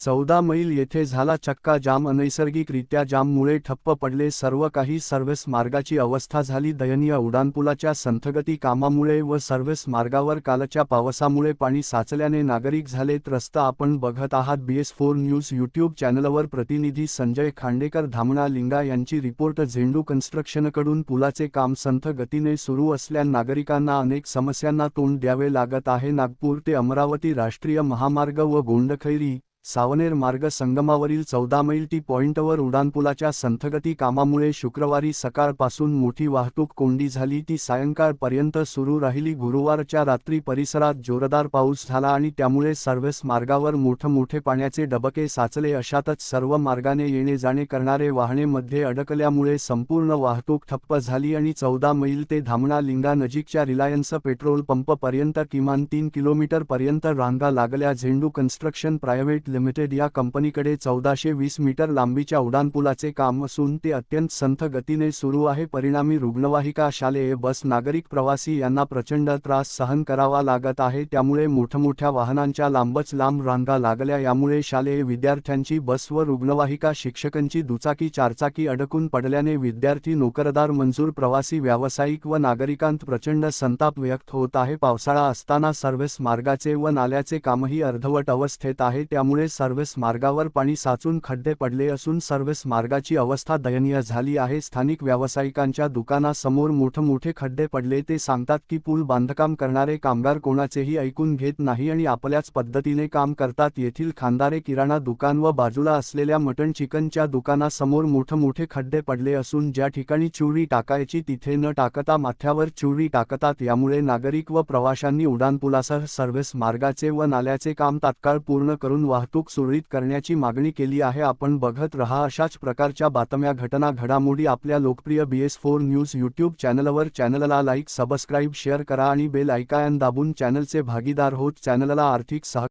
चौदा मैल येथे झाला चक्का जाम अनैसर्गिकरित्या जाममुळे ठप्प पडले. सर्व काही सर्व्हिस मार्गाची अवस्था झाली. दयनीय उड्डाणपुलाच्या संथगती कामामुळे व सर्व्हिस मार्गावर कालच्या पावसामुळे पाणी साचल्याने नागरिक झाले. त्रस्त आपण बघत आहात. बीएस फोर न्यूज यूट्यूब चॅनलवर प्रतिनिधी संजय खांडेकर धामणा लिंगा यांची रिपोर्ट. झेंडू कन्स्ट्रक्शनकडून पुलाचे काम संथ गतीने सुरू असल्या नागरिकांना अनेक समस्यांना तोंड द्यावे लागत आहे. नागपूर ते अमरावती राष्ट्रीय महामार्ग व गोंडखैरी सावनेर मार्ग संगमावरील चौदा मैल टी पॉइंटवर उड्डाणपुलाच्या संथगती कामामुळे शुक्रवारी सकाळपासून मोठी वाहतूक कोंडी झाली. ती सायंकाळपर्यंत सुरू राहिली. गुरुवारच्या रात्री परिसरात जोरदार पाऊस झाला आणि त्यामुळे सर्व्हिस मार्गावर मोठमोठे पाण्याचे डबके साचले. अशातच सर्व मार्गाने येणे जाणे करणारे वाहने मध्ये अडकल्यामुळे संपूर्ण वाहतूक ठप्प झाली आणि चौदा मैल ते धामणा लिंगा नजीकच्या रिलायन्स पेट्रोल पंपपर्यंत किमान तीन किलोमीटरपर्यंत रांगा लागल्या. झेंडू कन्स्ट्रक्शन प्रायव्हेट लिमिटेड या कंपनीकडे चौदाशे वीस मीटर लांबीच्या उड्डाणपुलाचे काम असून ते अत्यंत संथ गतीने सुरू आहे. परिणामी रुग्णवाहिका शालेय बस नागरिक प्रवासी यांना प्रचंड त्रास सहन करावा लागत आहे. त्यामुळे मोठमोठ्या वाहनांच्या लांबच लांब रांगा लागल्या. यामुळे शालेय विद्यार्थ्यांची बस व रुग्णवाहिका शिक्षकांची दुचाकी चारचाकी अडकून पडल्याने विद्यार्थी नोकरदार मंजूर प्रवासी व्यावसायिक व नागरिकांत प्रचंड संताप व्यक्त होत आहे. पावसाळा असताना सर्व्हिस मार्गाचे व नाल्याचे कामही अर्धवट अवस्थेत आहे. त्यामुळे सर्व्हिस मार्गावर पाणी साचून खड्डे पडले असून सर्व्हिस मार्गाची अवस्था दयनीय झाली आहे. स्थानिक व्यावसायिकांच्या दुकानासमोर मोठमोठे खड्डे पडले. ते सांगतात की पूल बांधकाम करणारे कामगार कोणाचेही ऐकून घेत नाही आणि आपल्याच पद्धतीने काम करतात. येथील खांदारे किराणा दुकान व बाजूला असलेल्या मटण चिकनच्या दुकानासमोर मोठमोठे खड्डे पडले असून ज्या ठिकाणी चुरी टाकायची तिथे न टाकता माथ्यावर चुरी टाकतात. यामुळे नागरिक व प्रवाशांनी उड्डाणपुलासह सर्व्हिस मार्गाचे व नाल्याचे काम तात्काळ पूर्ण करून वाहतूक सुरळीत करण्याची मागणी केली आहे. आपण बघत रहा अशाच प्रकारच्या बातम्या. घटना घडामोडी आपल्या लोकप्रिय B S four news YouTube चॅनलवर. चॅनलला लाईक सबस्क्राईब शेअर करा आणि बेल ऐकायन दाबून चॅनलचे भागीदार होत. चॅनलला आर्थिक सह